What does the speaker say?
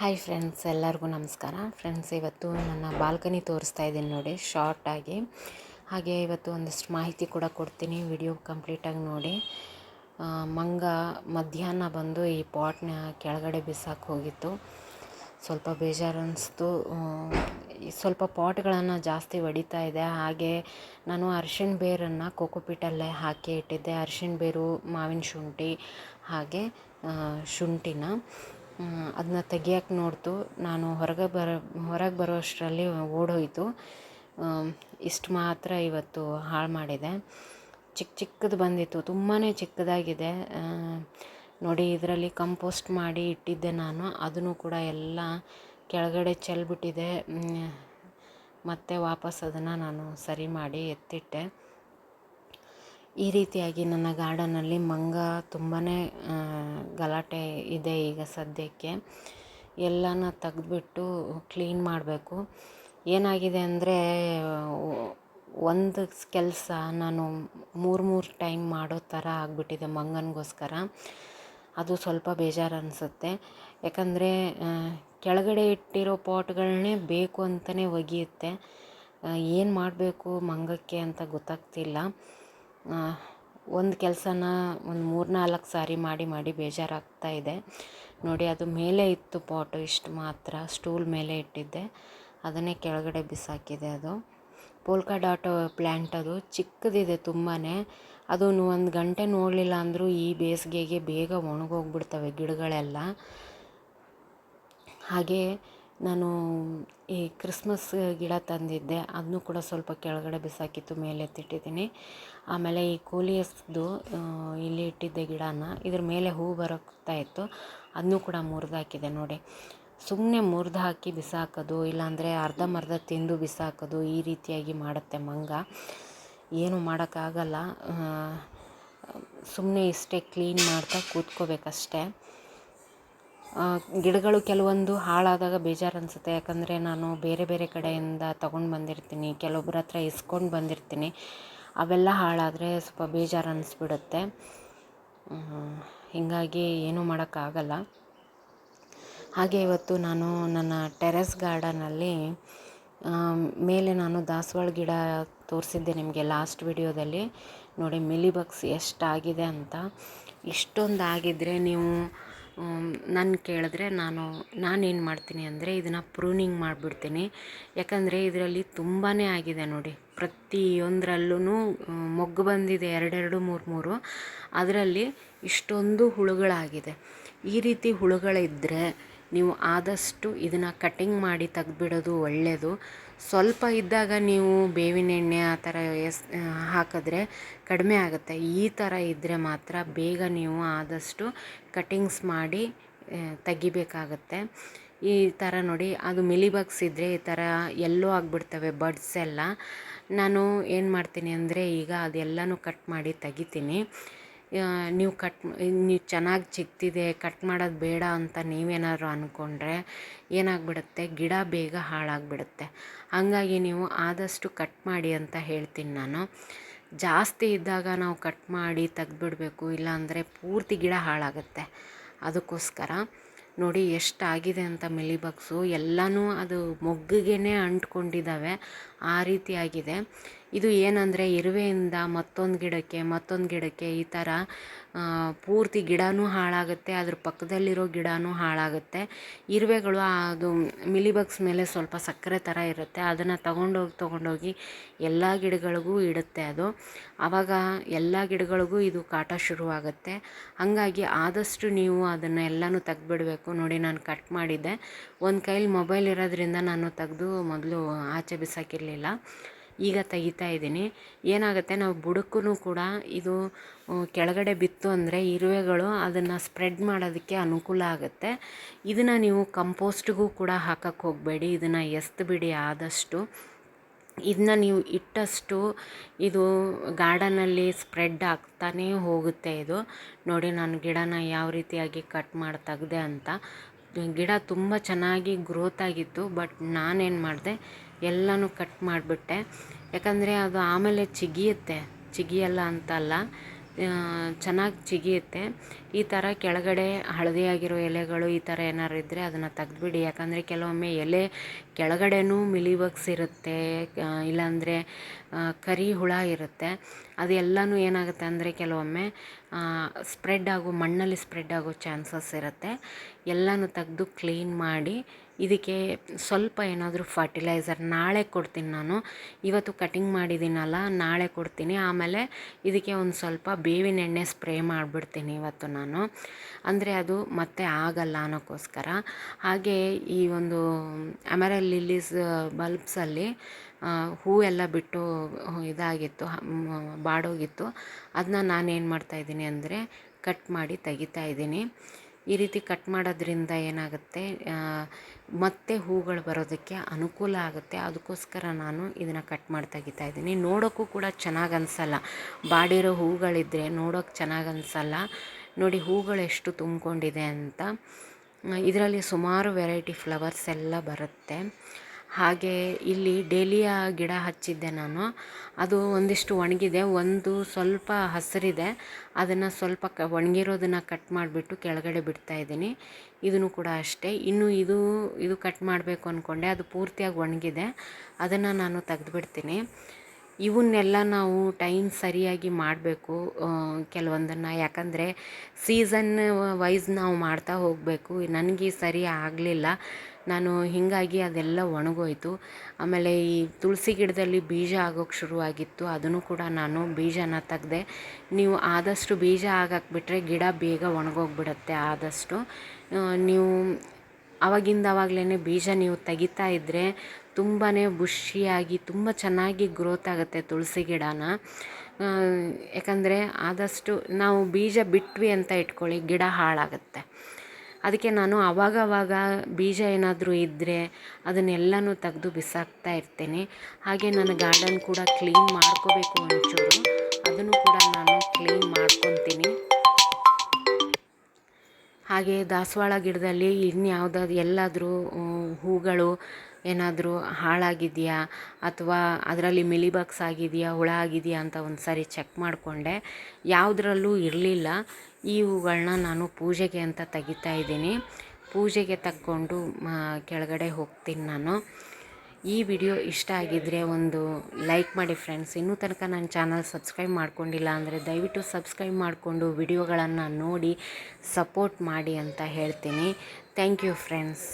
Hi friends ಎಲ್ಲರಿಗೂ ನಮಸ್ಕಾರ. Friends ಇವತ್ತು ನನ್ನ ಬಾಲ್ಕನಿ ತೋರಿಸ್ತಾ ಇದ್ದೀನಿ ನೋಡಿ ಶಾರ್ಟಾಗಿ ಹಾಗೆ ಇವತ್ತು ಒಂದಷ್ಟು ಮಾಹಿತಿ ಕೂಡ ಕೊಡ್ತೀನಿ ವಿಡಿಯೋ ಕಂಪ್ಲೀಟಾಗಿ ನೋಡಿ. ಮಂಗ ಮಧ್ಯಾಹ್ನ ಬಂದು ಈ ಪಾಟ್ನ ಕೆಳಗಡೆ ಬಿಸಾಕಿ ಹೋಗಿತ್ತು. ಸ್ವಲ್ಪ ಬೇಜಾರು ಅನ್ನಿಸ್ತು ಸ್ವಲ್ಪ ಪಾಟ್ಗಳನ್ನು ಜಾಸ್ತಿ ಒಡಿತಾ ಇದೆ. ಹಾಗೆ ನಾನು ಅರಿಶಿಣ ಬೇರನ್ನು ಕೋಕೋಪೀಟಲ್ಲೇ ಹಾಕಿ ಇಟ್ಟಿದ್ದೆ. ಅರಿಶಿಣ ಬೇರು, ಮಾವಿನ ಶುಂಠಿ ಹಾಗೆ ಶುಂಠಿನ. ಅದನ್ನ ತೆಗಿಯಕ್ಕೆ ನೋಡ್ತು. ನಾನು ಹೊರಗೆ ಬರ, ಹೊರಗೆ ಬರೋ ಅಷ್ಟರಲ್ಲಿ ಓಡೋಯ್ತು ಇಷ್ಟು ಮಾತ್ರ ಇವತ್ತು ಹಾಳು ಮಾಡಿದೆ. ಚಿಕ್ಕ ಚಿಕ್ಕದು ಬಂದಿತ್ತು. ತುಂಬಾ ಚಿಕ್ಕದಾಗಿದೆ. ನೋಡಿ ಇದರಲ್ಲಿ ಕಂಪೋಸ್ಟ್ ಮಾಡಿ ಇಟ್ಟಿದ್ದೆ ನಾನು. ಅದನ್ನು ಕೂಡ ಎಲ್ಲ ಕೆಳಗಡೆ ಚೆಲ್ಬಿಟ್ಟಿದೆ. ಮತ್ತೆ ವಾಪಸ್ ಅದನ್ನು ನಾನು ಸರಿ ಮಾಡಿ ಎತ್ತಿಟ್ಟೆ. ಈ ರೀತಿಯಾಗಿ ನನ್ನ ಗಾರ್ಡನಲ್ಲಿ ಮಂಗ ತುಂಬಾ ಗಲಾಟೆ ಇದೆ ಈಗ ಸದ್ಯಕ್ಕೆ. ಎಲ್ಲನ ತೆಗೆದ್ಬಿಟ್ಟು ಕ್ಲೀನ್ ಮಾಡಬೇಕು. ಏನಾಗಿದೆ ಅಂದರೆ, ಒಂದು ಕೆಲಸ ನಾನು ಮೂರು ಮೂರು ಟೈಮ್ ಮಾಡೋ ಥರ ಆಗಿಬಿಟ್ಟಿದೆ ಮಂಗನಿಗೋಸ್ಕರ. ಅದು ಸ್ವಲ್ಪ ಬೇಜಾರು ಅನಿಸುತ್ತೆ. ಯಾಕಂದರೆ ಕೆಳಗಡೆ ಇಟ್ಟಿರೋ ಪಾಟ್ಗಳನ್ನೇ ಬೇಕು ಅಂತಲೇ ಒಗೆಯುತ್ತೆ. ಏನು ಮಾಡಬೇಕು ಮಂಗಕ್ಕೆ ಅಂತ ಗೊತ್ತಾಗ್ತಿಲ್ಲ. ಒಂದು ಕೆಲಸನ ಒಂದು ಮೂರು ನಾಲ್ಕು ಸಾರಿ ಮಾಡಿ ಮಾಡಿ ಬೇಜಾರಾಗ್ತಾ ಇದೆ. ನೋಡಿ, ಅದು ಮೇಲೆ ಇತ್ತು ಪಾಟು, ಇಷ್ಟು ಮಾತ್ರ, ಸ್ಟೂಲ್ ಮೇಲೆ ಇಟ್ಟಿದ್ದೆ. ಅದನ್ನೇ ಕೆಳಗಡೆ ಬಿಸಾಕಿದೆ ಅದು. ಪೋಲ್ಕಾ ಡಾಟ್ ಪ್ಲ್ಯಾಂಟ್ ಅದು ಚಿಕ್ಕದಿದೆ ತುಂಬಾ ಅದು ಒಂದು ಗಂಟೆ ನೋಡಲಿಲ್ಲ ಅಂದರೂ ಈ ಬೇಸಿಗೆಗೆ ಬೇಗ ಒಣಗೋಗ್ಬಿಡ್ತವೆ ಗಿಡಗಳೆಲ್ಲ. ಹಾಗೆ ನಾನು ಈ ಕ್ರಿಸ್ಮಸ್ ಗಿಡ ತಂದಿದ್ದೆ, ಅದನ್ನು ಕೂಡ ಸ್ವಲ್ಪ ಕೆಳಗಡೆ ಬಿಸಾಕಿತ್ತು, ಮೇಲೆ ಎತ್ತಿಟ್ಟಿದ್ದೀನಿ. ಆಮೇಲೆ ಈ ಕೋಲಿಯಸ್ದು ಇಲ್ಲಿ ಇಟ್ಟಿದ್ದೆ ಗಿಡನ, ಇದ್ರ ಮೇಲೆ ಹೂ ಬರೋಗ್ತಾ ಇತ್ತು, ಅದನ್ನು ಕೂಡ ಮುರಿದಾಕಿದೆ ನೋಡಿ. ಸುಮ್ಮನೆ ಮುರಿದು ಹಾಕಿ ಬಿಸಾಕೋದು, ಇಲ್ಲಾಂದರೆ ಅರ್ಧಂಬರ್ಧ ತಿಂದು ಬಿಸಾಕೋದು, ಈ ರೀತಿಯಾಗಿ ಮಾಡುತ್ತೆ ಮಂಗ. ಏನು ಮಾಡೋಕ್ಕಾಗಲ್ಲ. ಸುಮ್ಮನೆ ಇಷ್ಟೇ ಕ್ಲೀನ್ ಮಾಡ್ತಾ ಕೂತ್ಕೋಬೇಕಷ್ಟೇ. ಗಿಡಗಳು ಕೆಲವೊಂದು ಹಾಳಾದಾಗ ಬೇಜಾರು ಅನಿಸುತ್ತೆ ಯಾಕಂದರೆ ನಾನು ಬೇರೆ ಬೇರೆ ಕಡೆಯಿಂದ ತಗೊಂಡು ಬಂದಿರ್ತೀನಿ. ಕೆಲವೊಬ್ಬರ ಹತ್ರ ಇಸ್ಕೊಂಡು ಬಂದಿರ್ತೀನಿ. ಅವೆಲ್ಲ ಹಾಳಾದರೆ ಸ್ವಲ್ಪ ಬೇಜಾರು ಅನಿಸ್ಬಿಡುತ್ತೆ ಹೀಗಾಗಿ ಏನೂ ಮಾಡೋಕ್ಕಾಗಲ್ಲ. ಹಾಗೆ ಇವತ್ತು ನಾನು ನನ್ನ ಟೆರೆಸ್ ಗಾರ್ಡನಲ್ಲಿ ಮೇಲೆ ನಾನು ದಾಸವಾಳ ಗಿಡ ತೋರಿಸಿದ್ದೆ ನಿಮಗೆ ಲಾಸ್ಟ್ ವಿಡಿಯೋದಲ್ಲಿ. ನೋಡಿ, ಮಿಲಿಬಗ್ಸ್ ಎಷ್ಟಾಗಿದೆ ಅಂತ. ಇಷ್ಟೊಂದು ಆಗಿದ್ದರೆ ನೀವು ನನ್ನ ಕೇಳಿದ್ರೆ ನಾನು, ನಾನೇನು ಮಾಡ್ತೀನಿ ಅಂದರೆ ಇದನ್ನು ಪ್ರೂನಿಂಗ್ ಮಾಡಿಬಿಡ್ತೀನಿ. ಯಾಕಂದರೆ ಇದರಲ್ಲಿ ತುಂಬಾ ಆಗಿದೆ ನೋಡಿ ಪ್ರತಿಯೊಂದರಲ್ಲೂ ಮೊಗ್ಗು ಬಂದಿದೆ ಎರಡೆರಡು, ಮೂರು ಮೂರು. ಅದರಲ್ಲಿ ಇಷ್ಟೊಂದು ಹುಳುಗಳಾಗಿದೆ. ಈ ರೀತಿ ಹುಳುಗಳಿದ್ದರೆ ನೀವು ಆದಷ್ಟು ಇದನ್ನು ಕಟಿಂಗ್ ಮಾಡಿ ತೆಗ್ದುಬಿಡೋದು ಒಳ್ಳೆಯದು ಸ್ವಲ್ಪ ಇದ್ದಾಗ ನೀವು ಬೇವಿನ ಎಣ್ಣೆ ಆ ಥರ ಎಸ್ ಹಾಕಿದ್ರೆ ಕಡಿಮೆ ಆಗುತ್ತೆ. ಈ ಥರ ಇದ್ದರೆ ಮಾತ್ರ ಬೇಗ ನೀವು ಆದಷ್ಟು ಕಟಿಂಗ್ಸ್ ಮಾಡಿ ತೆಗಿಬೇಕಾಗತ್ತೆ. ಈ ಥರ ನೋಡಿ, ಅದು ಮಿಲಿಬಗ್ಸ್ ಇದ್ದರೆ ಈ ಥರ ಎಲ್ಲೋ ಆಗಿಬಿಡ್ತವೆ ಬಡ್ಸ್ ಎಲ್ಲ. ನಾನು ಏನು ಮಾಡ್ತೀನಿ ಅಂದರೆ ಈಗ ಅದೆಲ್ಲನೂ ಕಟ್ ಮಾಡಿ ತೆಗಿತೀನಿ. ನೀವು ಕಟ್ ನೀವು ಚೆನ್ನಾಗಿ ಚಿಕ್ತಿದೆ ಕಟ್ ಮಾಡೋದು ಬೇಡ ಅಂತ ನೀವೇನಾದ್ರು ಅಂದ್ಕೊಂಡ್ರೆ ಏನಾಗ್ಬಿಡುತ್ತೆ? ಗಿಡ ಬೇಗ ಹಾಳಾಗ್ಬಿಡುತ್ತೆ. ಹಾಗಾಗಿ ನೀವು ಆದಷ್ಟು ಕಟ್ ಮಾಡಿ ಅಂತ ಹೇಳ್ತೀನಿ ನಾನು. ಜಾಸ್ತಿ ಇದ್ದಾಗ ನಾವು ಕಟ್ ಮಾಡಿ ತೆಗ್ದುಬಿಡ್ಬೇಕು, ಇಲ್ಲಾಂದರೆ ಪೂರ್ತಿ ಗಿಡ ಹಾಳಾಗುತ್ತೆ. ಅದಕ್ಕೋಸ್ಕರ ನೋಡಿ ಎಷ್ಟಾಗಿದೆ ಅಂತ ಮಿಲಿಬಗ್ಸು ಎಲ್ಲನೂ ಅದು ಮೊಗ್ಗಿಗೆ ಅಂಟ್ಕೊಂಡಿದ್ದಾವೆ. ಆ ರೀತಿ ಆಗಿದೆ. ಇದು ಏನಂದರೆ ಇರುವೆಯಿಂದ ಮತ್ತೊಂದು ಗಿಡಕ್ಕೆ ಮತ್ತೊಂದು ಗಿಡಕ್ಕೆ ಈ ಥರ ಪೂರ್ತಿ ಗಿಡನೂ ಹಾಳಾಗುತ್ತೆ, ಅದ್ರ ಪಕ್ಕದಲ್ಲಿರೋ ಗಿಡನೂ ಹಾಳಾಗುತ್ತೆ. ಇರುವೆಗಳು ಅದು ಮಿಲಿಬಗ್ಸ್ ಮೇಲೆ ಸ್ವಲ್ಪ ಸಕ್ಕರೆ ಥರ ಇರುತ್ತೆ, ಅದನ್ನು ತಗೊಂಡೋಗಿ, ತೊಗೊಂಡೋಗಿ ಎಲ್ಲ ಗಿಡಗಳಿಗೂ ಇಡುತ್ತೆ ಅದು. ಆವಾಗ ಎಲ್ಲ ಗಿಡಗಳಿಗೂ ಇದು ಕಾಟ ಶುರುವಾಗುತ್ತೆ. ಹಾಗಾಗಿ ಆದಷ್ಟು ನೀವು ಅದನ್ನು ಎಲ್ಲನೂ ತೆಗ್ದುಬಿಡಬೇಕು. ನೋಡಿ, ನಾನು ಕಟ್ ಮಾಡಿದ್ದೆ. ಒಂದು ಕೈಲಿ ಮೊಬೈಲ್ ಇರೋದ್ರಿಂದ ನಾನು ತೆಗೆದು ಮೊದಲು ಆಚೆ ಬಿಸಾಕಿರಲಿಲ್ಲ. ಈಗ ತೆಗಿತಾ ಇದ್ದೀನಿ. ಏನಾಗುತ್ತೆ, ನಾವು ಬುಡಕ್ಕೂ ಕೂಡ ಇದು ಕೆಳಗಡೆ ಬಿತ್ತು ಅಂದರೆ ಇರುವೆಗಳು ಅದನ್ನು ಸ್ಪ್ರೆಡ್ ಮಾಡೋದಕ್ಕೆ ಅನುಕೂಲ ಆಗುತ್ತೆ. ಇದನ್ನು ನೀವು ಕಂಪೋಸ್ಟ್ಗೂ ಕೂಡ ಹಾಕಕ್ಕೆ ಹೋಗಬೇಡಿ. ಇದನ್ನು ಎಸ್ತು ಬಿಡಿ ಆದಷ್ಟು. ಇದನ್ನ ನೀವು ಇಟ್ಟಷ್ಟು ಇದು ಗಾರ್ಡನಲ್ಲಿ ಸ್ಪ್ರೆಡ್ ಆಗ್ತಾನೇ ಹೋಗುತ್ತೆ ಇದು. ನೋಡಿ, ನಾನು ಗಿಡನ ಯಾವ ರೀತಿಯಾಗಿ ಕಟ್ ಮಾಡಿ, ತೆಗ್ದೆ ಅಂತ. ಗಿಡ ತುಂಬ ಚೆನ್ನಾಗಿ ಗ್ರೋತ್ ಆಗಿತ್ತು ಬಟ್ ನಾನೇನು ಮಾಡಿದೆ ಎಲ್ಲನೂ ಕಟ್ ಮಾಡಿಬಿಟ್ಟೆ. ಯಾಕಂದರೆ ಅದು ಆಮೇಲೆ ಚಿಗಿಯುತ್ತೆ. ಚಿಗಿಯಲ್ಲ ಅಂತಲ್ಲ. ಚೆನ್ನಾಗಿ ಚಿಗಿಯುತ್ತೆ. ಈ ಥರ ಕೆಳಗಡೆ ಹಳದಿಯಾಗಿರೋ ಎಲೆಗಳು ಈ ಥರ ಏನಾದ್ರು ಇದ್ದರೆ ಅದನ್ನು ತೆಗ್ದುಬಿಡಿ. ಯಾಕಂದರೆ ಕೆಲವೊಮ್ಮೆ ಎಲೆ ಕೆಳಗಡೆನೂ ಮಿಲಿಬಗ್ಸ್ ಇರುತ್ತೆ ಇಲ್ಲಾಂದರೆ ಕರಿ ಹುಳ ಇರುತ್ತೆ. ಅದೆಲ್ಲನೂ ಏನಾಗುತ್ತೆ ಅಂದರೆ ಕೆಲವೊಮ್ಮೆ ಸ್ಪ್ರೆಡ್ ಆಗೋ, ಮಣ್ಣಲ್ಲಿ ಸ್ಪ್ರೆಡ್ ಆಗೋ ಚಾನ್ಸಸ್ ಇರುತ್ತೆ. ಎಲ್ಲನೂ ತೆಗೆದು ಕ್ಲೀನ್ ಮಾಡಿ, ಇದಕ್ಕೆ ಸ್ವಲ್ಪ ಏನಾದರೂ ಫರ್ಟಿಲೈಸರ್ ನಾಳೆ ಕೊಡ್ತೀನಿ ನಾನು. ಇವತ್ತು ಕಟಿಂಗ್ ಮಾಡಿದ್ದೀನಲ್ಲ, ನಾಳೆ ಕೊಡ್ತೀನಿ. ಆಮೇಲೆ ಇದಕ್ಕೆ ಒಂದು ಸ್ವಲ್ಪ ಬೇವಿನ ಎಣ್ಣೆ ಸ್ಪ್ರೇ ಮಾಡಿಬಿಡ್ತೀನಿ ಇವತ್ತು ನಾನು. ಅಂದರೆ ಅದು ಮತ್ತೆ ಆಗಲ್ಲ ಅನ್ನೋಕ್ಕೋಸ್ಕರ. ಹಾಗೆ ಈ ಒಂದು ಅಮೆರಲ್ ಲಿಲ್ಲೀಸ್ ಬಲ್ಬ್ಸಲ್ಲಿ ಹೂವೆಲ್ಲ ಬಿಟ್ಟು ಇದಾಗಿತ್ತು ಬಾಡೋಗಿತ್ತು. ಅದನ್ನ ನಾನೇನು ಮಾಡ್ತಾಯಿದ್ದೀನಿ ಅಂದರೆ ಕಟ್ ಮಾಡಿ ತೆಗಿತಾ ಇದ್ದೀನಿ. ಈ ರೀತಿ ಕಟ್ ಮಾಡೋದ್ರಿಂದ ಏನಾಗುತ್ತೆ ಮತ್ತೆ ಹೂಗಳು ಬರೋದಕ್ಕೆ ಅನುಕೂಲ ಆಗುತ್ತೆ. ಅದಕ್ಕೋಸ್ಕರ ನಾನು ಇದನ್ನು ಕಟ್ ಮಾಡಿ ತೆಗಿತಾ ಇದ್ದೀನಿ. ನೋಡೋಕ್ಕೂ ಕೂಡ ಚೆನ್ನಾಗಿ ಅನಿಸಲ್ಲ. ಬಾಡಿರೋ ಹೂಗಳಿದ್ದರೆ ನೋಡೋಕೆ ಚೆನ್ನಾಗಿ ಅನಿಸಲ್ಲ. ನೋಡಿ ಹೂಗಳು ಎಷ್ಟು ತುಂಬಿಕೊಂಡಿದೆ ಅಂತ. ಇದರಲ್ಲಿ ಸುಮಾರು ವೆರೈಟಿ ಫ್ಲವರ್ಸ್ ಎಲ್ಲ ಬರುತ್ತೆ. ಹಾಗೆ ಇಲ್ಲಿ ಡೇಲಿಯ ಗಿಡ ಹಚ್ಚಿದ್ದೆ ನಾನು. ಅದು ಒಂದಿಷ್ಟು ಒಣಗಿದೆ, ಒಂದು ಸ್ವಲ್ಪ ಹಸಿರಿದೆ. ಅದನ್ನು ಸ್ವಲ್ಪ ಕ, ಒಣಗಿರೋದನ್ನು ಕಟ್ ಮಾಡಿಬಿಟ್ಟು ಕೆಳಗಡೆ ಬಿಡ್ತಾ ಇದ್ದೀನಿ. ಇದನ್ನು ಕೂಡ ಅಷ್ಟೇ. ಇನ್ನು ಇದು ಇದು ಕಟ್ ಮಾಡಬೇಕು ಅಂದ್ಕೊಂಡೆ ಅದು ಪೂರ್ತಿಯಾಗಿ ಒಣಗಿದೆ. ಅದನ್ನು ನಾನು ತೆಗೆದುಬಿಡ್ತೀನಿ. ಇವನ್ನೆಲ್ಲ ನಾವು ಟೈಮ್ ಸರಿಯಾಗಿ ಮಾಡಬೇಕು ಕೆಲವೊಂದನ್ನು. ಯಾಕಂದರೆ ಸೀಸನ್ ವೈಸ್ ನಾವು ಮಾಡ್ತಾ ಹೋಗಬೇಕು. ನನಗೆ ಸರಿ ಆಗಲಿಲ್ಲ. ನಾನು ಹೀಗಾಗಿ ಅದೆಲ್ಲ ಒಣಗೋಯಿತು. ಆಮೇಲೆ ಈ ತುಳಸಿ ಗಿಡದಲ್ಲಿ ಬೀಜ ಆಗೋಕ್ಕೆ ಶುರುವಾಗಿತ್ತು. ಅದನ್ನು ಕೂಡ ನಾನು ಬೀಜನ ತೆಗ್ದೆ, ನೀವು ಆದಷ್ಟು ಬೀಜ ಬಿಟ್ಟರೆ ಗಿಡ ಬೇಗ ಒಣಗೋಗ್ಬಿಡತ್ತೆ ಆದಷ್ಟು. ನೀವು ಅವಾಗಿಂದ ಅವಾಗಲೇ ಬೀಜ ನೀವು ತೆಗಿತಾ ಇದ್ದರೆ ತುಂಬಾ ಬುಷಿಯಾಗಿ ತುಂಬ ಚೆನ್ನಾಗಿ ಗ್ರೋತ್ ಆಗುತ್ತೆ ತುಳಸಿ ಗಿಡನ. ಯಾಕಂದರೆ ಆದಷ್ಟು ನಾವು ಬೀಜ ಬಿಟ್ವಿ ಅಂತ ಇಟ್ಕೊಳ್ಳಿ, ಗಿಡ ಹಾಳಾಗುತ್ತೆ. ಅದಕ್ಕೆ ನಾನು ಅವಾಗವಾಗ ಬೀಜ ಏನಾದರೂ ಇದ್ದರೆ ಅದನ್ನೆಲ್ಲನೂ ತೆಗೆದು ಬಿಸಾಕ್ತಾ ಇರ್ತೇನೆ. ಹಾಗೆ ನನ್ನ ಗಾರ್ಡನ್ ಕೂಡ ಕ್ಲೀನ್ ಮಾಡ್ಕೋಬೇಕು ಒಂಚೂರು. ಅದನ್ನು ಕೂಡ ನಾನು ಕ್ಲೀನ್ ಮಾಡ್ಕೊತೀನಿ. ಹಾಗೆ ದಾಸವಾಳ ಗಿಡದಲ್ಲಿ ಇನ್ಯಾವುದಾದ್ರು ಎಲ್ಲಾದರೂ, ಹೂಗಳು ಏನಾದರೂ ಹಾಳಾಗಿದೆಯಾ ಅಥವಾ ಅದರಲ್ಲಿ ಮಿಲಿಬಗ್ಸ್ ಆಗಿದೆಯಾ, ಹುಳ ಆಗಿದೆಯಾ ಅಂತ ಒಂದು ಸಾರಿ ಚೆಕ್ ಮಾಡಿಕೊಂಡೆ. ಯಾವುದರಲ್ಲೂ ಇರಲಿಲ್ಲ. ಈ ಹೂಗಳನ್ನ ನಾನು ಪೂಜೆಗೆ ಅಂತ ತೆಗಿತಾ ಇದ್ದೀನಿ. ಪೂಜೆಗೆ ತಕ್ಕೊಂಡು ಕೆಳಗಡೆ ಹೋಗ್ತೀನಿ ನಾನು. ಈ ವಿಡಿಯೋ ಇಷ್ಟ ಆಗಿದ್ದರೆ ಒಂದು ಲೈಕ್ ಮಾಡಿ ಫ್ರೆಂಡ್ಸ್. ಇನ್ನೂ ತನಕ ನನ್ನ ಚಾನಲ್ ಸಬ್ಸ್ಕ್ರೈಬ್ ಮಾಡ್ಕೊಂಡಿಲ್ಲ ಅಂದರೆ ದಯವಿಟ್ಟು ಸಬ್ಸ್ಕ್ರೈಬ್ ಮಾಡಿಕೊಂಡು ವಿಡಿಯೋಗಳನ್ನು ನೋಡಿ, ಸಪೋರ್ಟ್ ಮಾಡಿ ಅಂತ ಹೇಳ್ತೀನಿ. Thank you friends.